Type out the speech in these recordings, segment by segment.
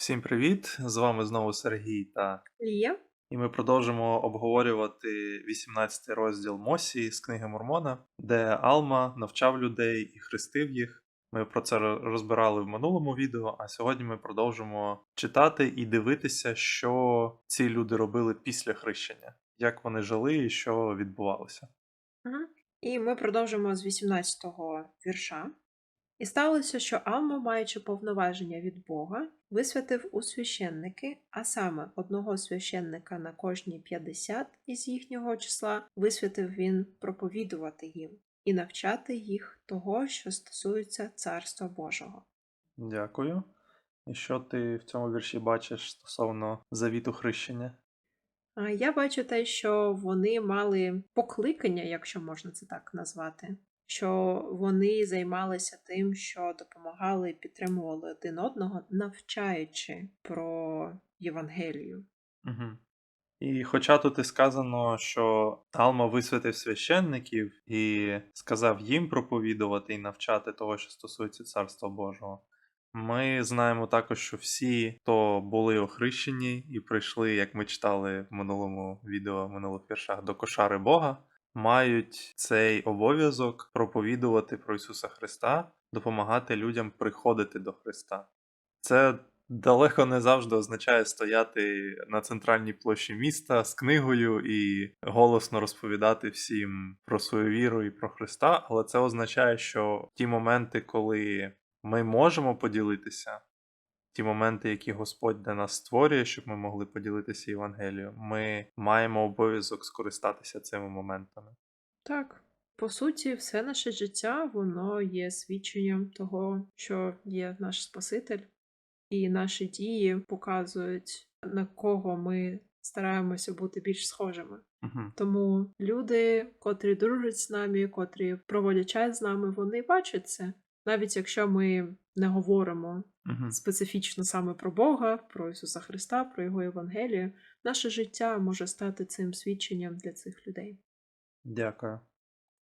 Всім привіт! З вами знову Сергій та Лія. і ми продовжимо обговорювати 18 розділ Мосі з книги Мормона, де Алма навчав людей і хрестив їх. Ми про це розбирали в минулому відео, а сьогодні ми продовжимо читати і дивитися, що ці люди робили після хрещення, як вони жили і що відбувалося. Ага. І ми продовжимо з 18-го вірша. І сталося, що Алма, маючи повноваження від Бога, висвятив у священники, а саме одного священника на кожні 50 із їхнього числа висвятив він проповідувати їм і навчати їх того, що стосується Царства Божого. Дякую. І що ти в цьому вірші бачиш стосовно завіту хрещення? Я бачу те, що вони мали покликання, якщо можна це так назвати, що вони займалися тим, що допомагали і підтримували один одного, навчаючи про Євангелію. Угу. І хоча тут і сказано, що Алма висвятив священників і сказав їм проповідувати і навчати того, що стосується Царства Божого, ми знаємо також, що всі, хто були охрещені і прийшли, як ми читали в минулому відео, в минулих віршах, до кошари Бога, мають цей обов'язок проповідувати про Ісуса Христа, допомагати людям приходити до Христа. Це далеко не завжди означає стояти на центральній площі міста з книгою і голосно розповідати всім про свою віру і про Христа, але це означає, що ті моменти, коли ми можемо поділитися, ті моменти, які Господь для нас створює, щоб ми могли поділитися Євангелією, ми маємо обов'язок скористатися цими моментами. Так, по суті, все наше життя воно є свідченням того, що є наш Спаситель, і наші дії показують, на кого ми стараємося бути більш схожими. Угу. Тому люди, котрі дружать з нами, котрі проводять час з нами, вони бачать це. Навіть якщо ми не говоримо Угу. специфічно саме про Бога, про Ісуса Христа, про Його Євангелію, наше життя може стати цим свідченням для цих людей. Дякую.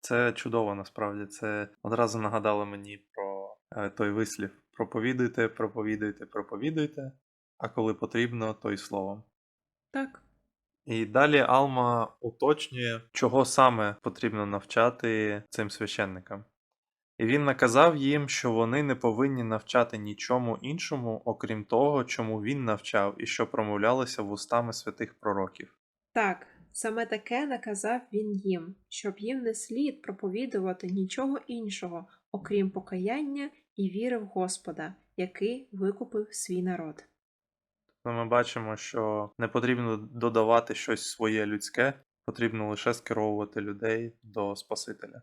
Це чудово насправді. Це одразу нагадало мені про е, той вислів: проповідуйте, проповідуйте, проповідуйте, а коли потрібно, то й словом. Так, І далі Алма уточнює, чого саме потрібно навчати цим священникам. І він наказав їм, що вони не повинні навчати нічому іншому, окрім того, чому він навчав і що промовлялося вустами святих пророків. так, саме таке наказав він їм, щоб їм не слід проповідувати нічого іншого, окрім покаяння і віри в Господа, який викупив свій народ. То ми бачимо, що не потрібно додавати щось своє людське, потрібно лише скеровувати людей до Спасителя.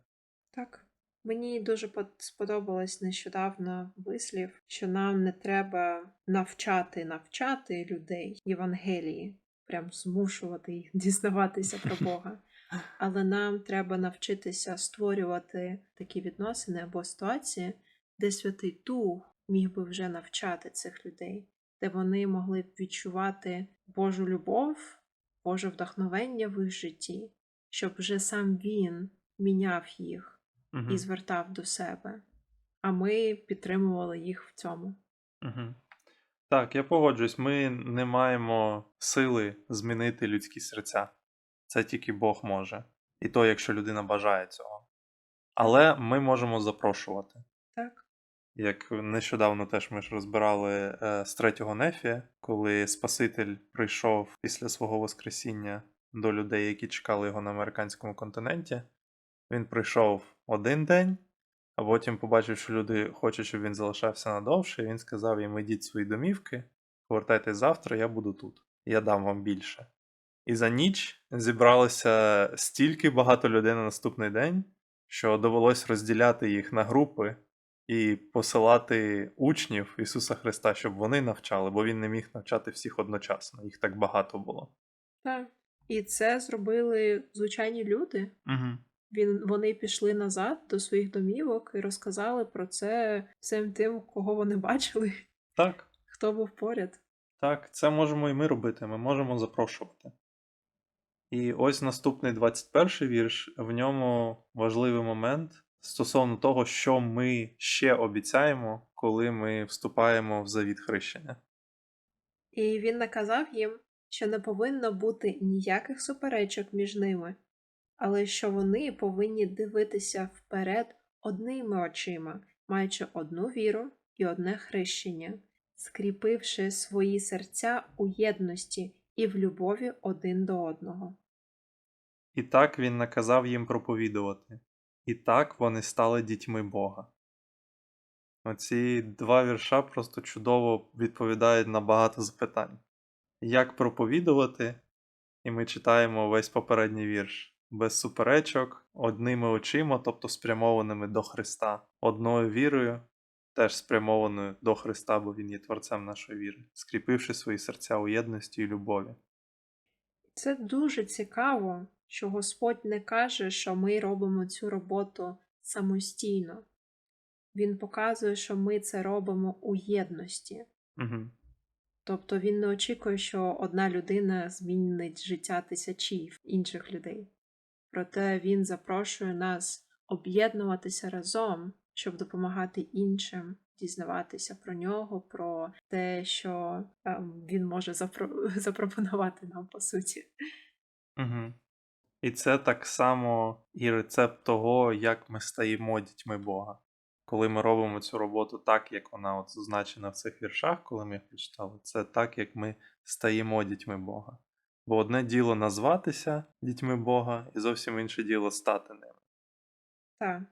Так. Мені дуже под- сподобалось нещодавно вислів, що нам не треба навчати навчати людей Євангелії, прям змушувати їх дізнаватися про Бога. Але нам треба навчитися створювати такі відносини або ситуації, де Святий Дух міг би вже навчати цих людей, де вони могли б відчувати Божу любов, Боже вдохновення в їх житті, щоб вже сам він міняв їх Угу. і звертав до себе, а ми підтримували їх в цьому. Угу. Так, я погоджуюсь, ми не маємо сили змінити людські серця. Це тільки Бог може. І то, якщо людина бажає цього. Але ми можемо запрошувати. Так, Як нещодавно теж ми ж розбирали е, з третього Нефія, коли Спаситель прийшов після свого Воскресіння до людей, які чекали його на американському континенті. Він прийшов один день, а потім побачив, що люди хочуть, щоб він залишався надовше, і він сказав їм: ідіть свої домівки, повертайтесь завтра, я буду тут. Я дам вам більше. І за ніч зібралося стільки багато людей на наступний день, що довелось розділяти їх на групи і посилати учнів Ісуса Христа, щоб вони навчали, бо він не міг навчати всіх одночасно, їх так багато було. так. І це зробили звичайні люди. Угу. Він, вони пішли назад до своїх домівок і розказали про це всім тим, кого вони бачили, Так, хто був поряд. так, це можемо і ми робити, ми можемо запрошувати. І ось наступний 21 вірш, в ньому важливий момент стосовно того, що ми ще обіцяємо, коли ми вступаємо в завіт хрещення. І він наказав їм, що не повинно бути ніяких суперечок між ними, але що вони повинні дивитися вперед одними очима, маючи одну віру і одне хрещення, скріпивши свої серця у єдності і в любові один до одного. І так він наказав їм проповідувати. І так вони стали дітьми Бога. Оці два вірша просто чудово відповідають на багато запитань. Як проповідувати? І ми читаємо весь попередній вірш без суперечок, одними очима, тобто спрямованими до Христа, одною вірою, теж спрямованою до Христа, бо Він є творцем нашої віри, скріпивши свої серця у єдності і любові. Це дуже цікаво, що Господь не каже, що ми робимо цю роботу самостійно. Він показує, що ми це робимо у єдності. Угу. Тобто він не очікує, що одна людина змінить життя тисячів інших людей. Проте він запрошує нас об'єднуватися разом, щоб допомагати іншим дізнаватися про нього, про те, що ем, він може запро- запропонувати нам по суті. Угу. І це так само і рецепт того, як ми стаємо дітьми Бога. Коли ми робимо цю роботу так, як вона от зазначена в цих віршах, коли ми їх прочитали, це так, як ми стаємо дітьми Бога. Бо одне діло назватися дітьми Бога, і зовсім інше діло стати ними. Так,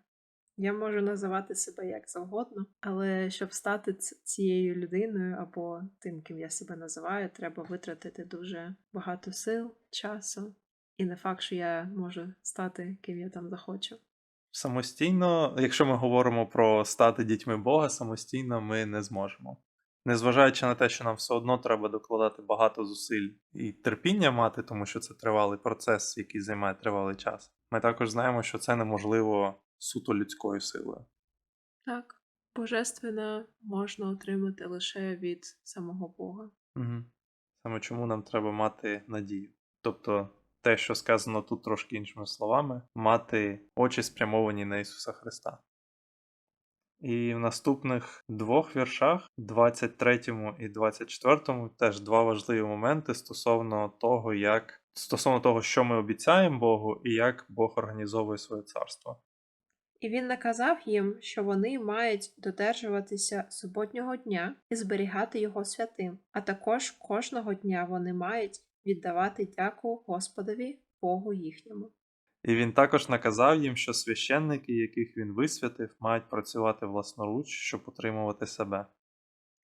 я можу називати себе як завгодно, але щоб стати цією людиною або тим, ким я себе називаю, треба витратити дуже багато сил, часу, і не факт, що я можу стати ким я там захочу. Самостійно, якщо ми говоримо про стати дітьми Бога, самостійно ми не зможемо. Незважаючи на те, що нам все одно треба докладати багато зусиль і терпіння мати, тому що це тривалий процес, який займає тривалий час. Ми також знаємо, що це неможливо суто людською силою. Так, божественне можна отримати лише від самого Бога. Угу. Саме чому нам треба мати надію. Тобто, те, що сказано тут трошки іншими словами, мати очі спрямовані на Ісуса Христа. І в наступних двох віршах, 23 і 24, теж два важливі моменти стосовно того, як стосовно того, що ми обіцяємо Богу, і як Бог організовує своє царство. І він наказав їм, що вони мають додержуватися суботнього дня і зберігати його святим, а також кожного дня вони мають віддавати дяку Господові Богу їхньому. І він також наказав їм, що священники, яких він висвятив, мають працювати власноруч, щоб утримувати себе.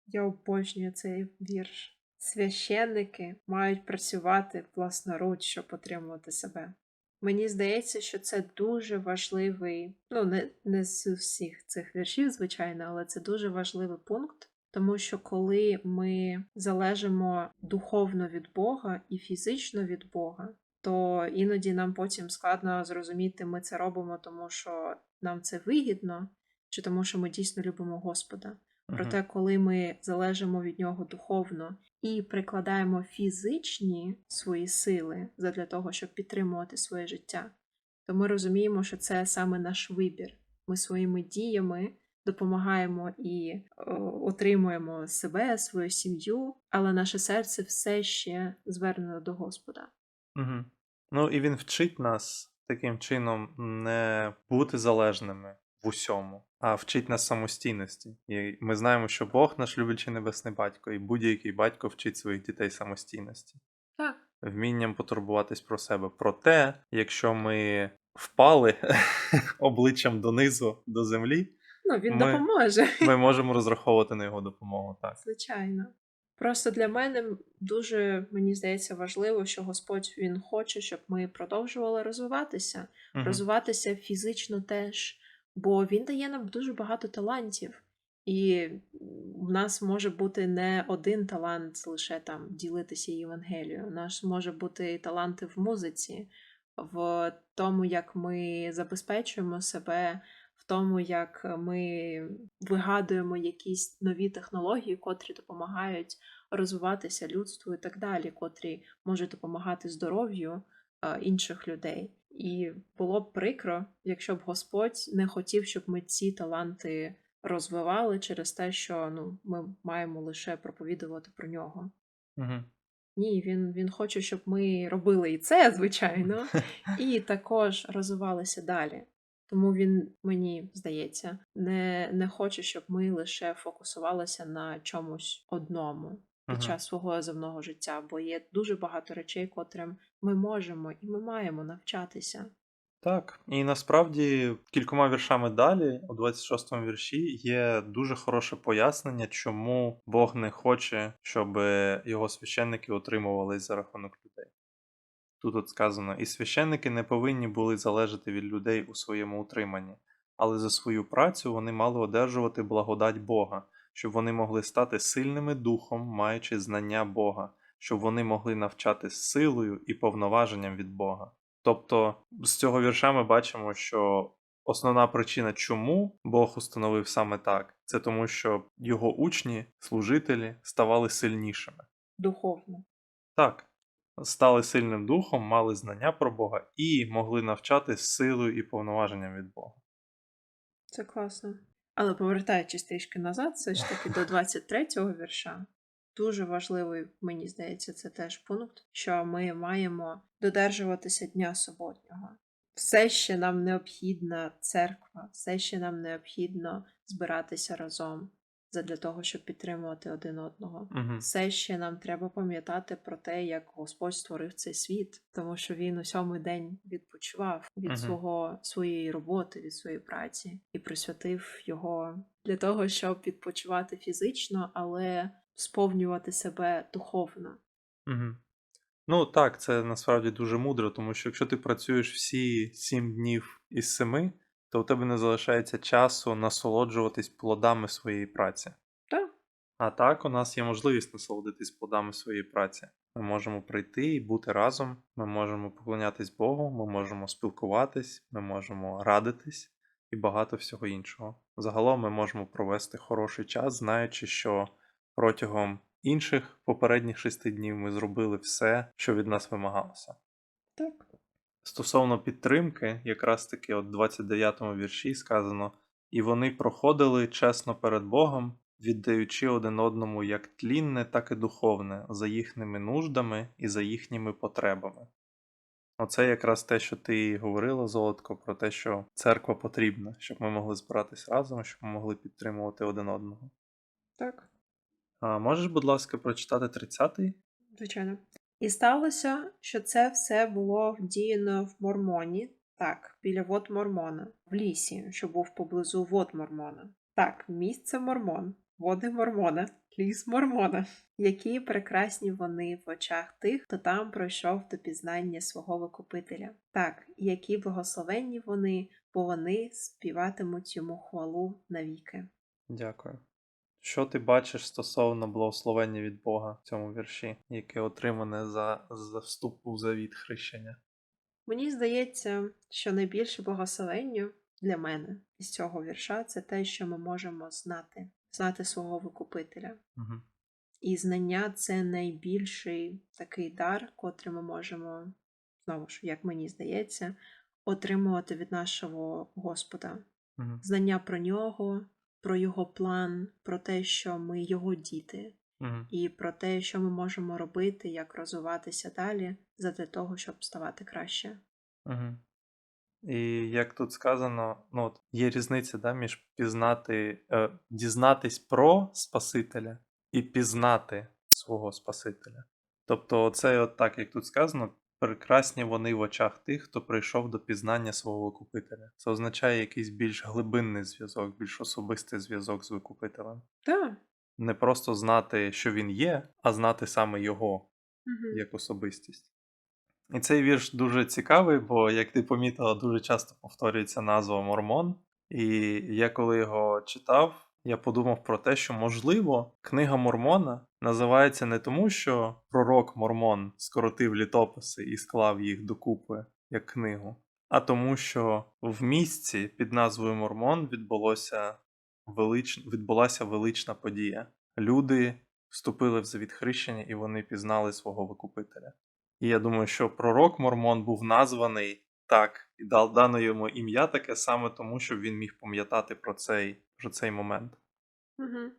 Я обожнюю цей вірш. Священники мають працювати власноруч, щоб отримувати себе. Мені здається, що це дуже важливий, ну не, не з усіх цих віршів, звичайно, але це дуже важливий пункт, тому що коли ми залежимо духовно від Бога і фізично від Бога, то іноді нам потім складно зрозуміти, ми це робимо, тому що нам це вигідно, чи тому, що ми дійсно любимо Господа. Проте, коли ми залежимо від нього духовно і прикладаємо фізичні свої сили для того, щоб підтримувати своє життя, то ми розуміємо, що це саме наш вибір. Ми своїми діями допомагаємо і отримуємо себе, свою сім'ю, але наше серце все ще звернено до Господа. Угу. Ну і він вчить нас таким чином не бути залежними в усьому, а вчить нас самостійності. І ми знаємо, що Бог наш люблячий небесний батько, і будь-який батько вчить своїх дітей самостійності, Так, вмінням потурбуватись про себе. Проте, якщо ми впали обличчям донизу до землі, ну він Ми- допоможе. ми можемо розраховувати на його допомогу. Так. Звичайно. Просто для мене дуже мені здається важливо, що Господь він хоче, щоб ми продовжували розвиватися, Мгм. розвиватися фізично теж, бо він дає нам дуже багато талантів, і в нас може бути не один талант лише там ділитися Євангелією. У нас може бути і таланти в музиці, в тому, як ми забезпечуємо себе, тому, як ми вигадуємо якісь нові технології, котрі допомагають розвиватися людству і так далі, котрі можуть допомагати здоров'ю інших людей. І було б прикро, якщо б Господь не хотів, щоб ми ці таланти розвивали через те, що ну, ми маємо лише проповідувати про нього. Угу. Ні, він, він хоче, щоб ми робили і це, звичайно, і також розвивалися далі. Тому він, мені здається, не, не хоче, щоб ми лише фокусувалися на чомусь одному під Мгм. час свого земного життя, бо є дуже багато речей, котрим ми можемо і ми маємо навчатися. Так, і насправді кількома віршами далі, у 26-му вірші, є дуже хороше пояснення, чому Бог не хоче, щоб його священники отримувались за рахунок людей. Тут от сказано: і священники не повинні були залежати від людей у своєму утриманні, але за свою працю вони мали одержувати благодать Бога, щоб вони могли стати сильними духом, маючи знання Бога, щоб вони могли навчати силою і повноваженням від Бога. Тобто з цього вірша ми бачимо, що основна причина, чому Бог установив саме так, це тому, що його учні, служителі, ставали сильнішими. Духовно. Так, стали сильним духом, мали знання про Бога і могли навчати силою і повноваженням від Бога. Це класно. Але повертаючись трішки назад, все ж таки до 23-го вірша, дуже важливий, мені здається, це теж пункт, що ми маємо додержуватися дня суботнього. Все ще нам необхідна церква, все ще нам необхідно збиратися разом задля того, щоб підтримувати один одного. Угу. Все ще нам треба пам'ятати про те, як Господь створив цей світ, тому що він у сьомий день відпочивав від Мгм. свого своєї роботи, від своєї праці і присвятив його для того, щоб відпочивати фізично, але сповнювати себе духовно. Угу. Ну так, це насправді дуже мудро, тому що якщо ти працюєш всі сім днів із семи, то у тебе не залишається часу насолоджуватись плодами своєї праці. Так, А так у нас є можливість насолодитись плодами своєї праці. Ми можемо прийти і бути разом, ми можемо поклонятись Богу, ми можемо спілкуватись, ми можемо радитись і багато всього іншого. Загалом ми можемо провести хороший час, знаючи, що протягом інших попередніх шести днів ми зробили все, що від нас вимагалося. так. Стосовно підтримки, якраз таки от 29-му вірші сказано: і вони проходили чесно перед Богом, віддаючи один одному як тлінне, так і духовне, за їхніми нуждами і за їхніми потребами. Оце якраз те, що ти говорила, Золотко, про те, що церква потрібна, щоб ми могли збиратись разом, щоб ми могли підтримувати один одного. Так. А можеш, будь ласка, прочитати 30-й? Звичайно. І сталося, що це все було вдіяно в Мормоні, так, біля вод Мормона, в лісі, що був поблизу вод Мормона. Так, місце Мормон, води Мормона, ліс Мормона. Які прекрасні вони в очах тих, хто там пройшов до пізнання свого викупителя. Так, які благословенні вони, бо вони співатимуть йому хвалу навіки. Дякую. Що ти бачиш стосовно благословення від Бога в цьому вірші, яке отримане за, за вступ у завіт хрещення? Мені здається, що найбільше благословення для мене із цього вірша це те, що ми можемо знати, знати свого викупителя. Угу. І знання це найбільший такий дар, котрий ми можемо, знову ж, як мені здається, отримувати від нашого Господа. Угу. Знання про нього, про його план, про те, що ми його діти, Угу. і про те, що ми можемо робити, як розвиватися далі, задля того, щоб ставати краще. Угу. І як тут сказано, ну, от є різниця да, між пізнати, е, дізнатись про Спасителя і пізнати свого Спасителя. Тобто, це от так, як тут сказано, прекрасні вони в очах тих, хто прийшов до пізнання свого викупителя. Це означає якийсь більш глибинний зв'язок, більш особистий зв'язок з викупителем. Так. Не просто знати, що він є, а знати саме його Угу. як особистість. І цей вірш дуже цікавий, бо, як ти помітила, дуже часто повторюється назва Мормон. І я коли його читав, я подумав про те, що, можливо, книга Мормона називається не тому, що пророк Мормон скоротив літописи і склав їх докупи як книгу, а тому, що в місці під назвою Мормон відбулося велич... відбулася велична подія. Люди вступили в завіт хрещення і вони пізнали свого викупителя. І я думаю, що пророк Мормон був названий так, і дал дано йому ім'я таке саме тому, щоб він міг пам'ятати про цей, про цей момент. Угу.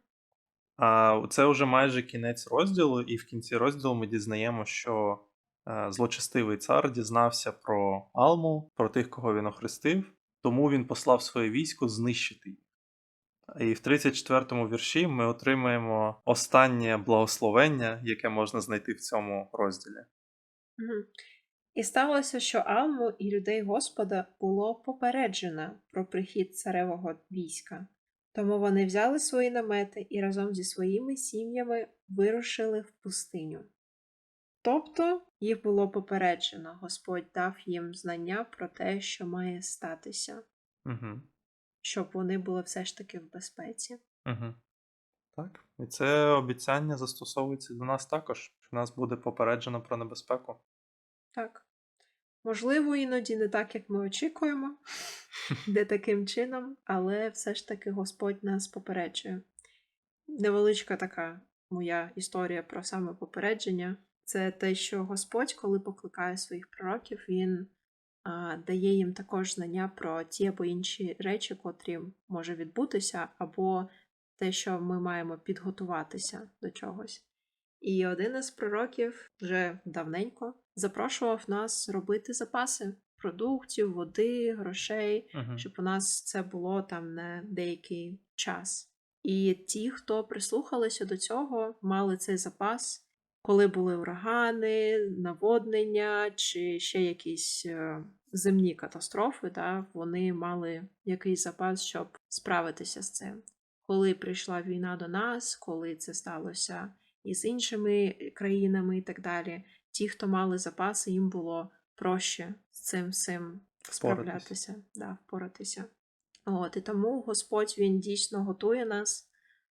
А це вже майже кінець розділу, і в кінці розділу ми дізнаємо, що е, злочестивий цар дізнався про Алму, про тих, кого він охрестив, тому він послав своє військо знищити їх. І в 34-му вірші ми отримаємо останнє благословення, яке можна знайти в цьому розділі. Мгм. І сталося, що Алму і людей Господа було попереджено про прихід царевого війська. Тому вони взяли свої намети і разом зі своїми сім'ями вирушили в пустиню. Тобто їх було попереджено, Господь дав їм знання про те, що має статися, Угу. щоб вони були все ж таки в безпеці. Угу. Так. І це обіцяння застосовується до нас також, що нас буде попереджено про небезпеку. Так. Можливо, іноді не так, як ми очікуємо, не таким чином, але все ж таки Господь нас попереджує. Невеличка така моя історія про саме попередження. Це те, що Господь, коли покликає своїх пророків, він а, дає їм також знання про ті або інші речі, котрі може відбутися, або те, що ми маємо підготуватися до чогось. І один із пророків вже давненько запрошував нас робити запаси продуктів, води, грошей, Угу. щоб у нас це було там на деякий час. І ті, хто прислухалися до цього, мали цей запас, коли були урагани, наводнення чи ще якісь е, земні катастрофи, да, вони мали якийсь запас, щоб справитися з цим. Коли прийшла війна до нас, коли це сталося із іншими країнами і так далі, ті, хто мали запаси, їм було проще з цим всім справлятися, да, впоратися. От, і тому Господь Він дійсно готує нас,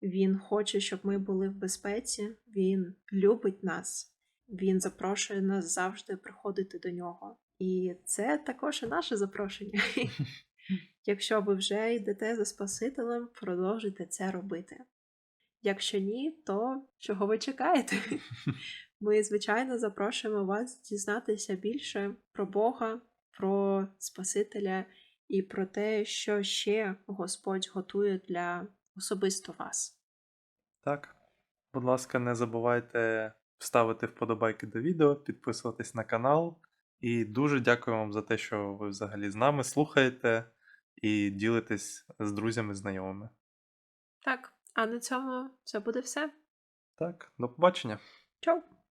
Він хоче, щоб ми були в безпеці, Він любить нас, Він запрошує нас завжди приходити до нього. І це також і наше запрошення. Якщо ви вже йдете за Спасителем, продовжуйте це робити. Якщо ні, то чого ви чекаєте? Ми, звичайно, запрошуємо вас дізнатися більше про Бога, про Спасителя і про те, що ще Господь готує для особисто вас. Так. Будь ласка, не забувайте ставити вподобайки до відео, підписуватись на канал. І дуже дякую вам за те, що ви взагалі з нами слухаєте і ділитесь з друзями, знайомими. Так, а на цьому це буде все. Так, до побачення. Чао!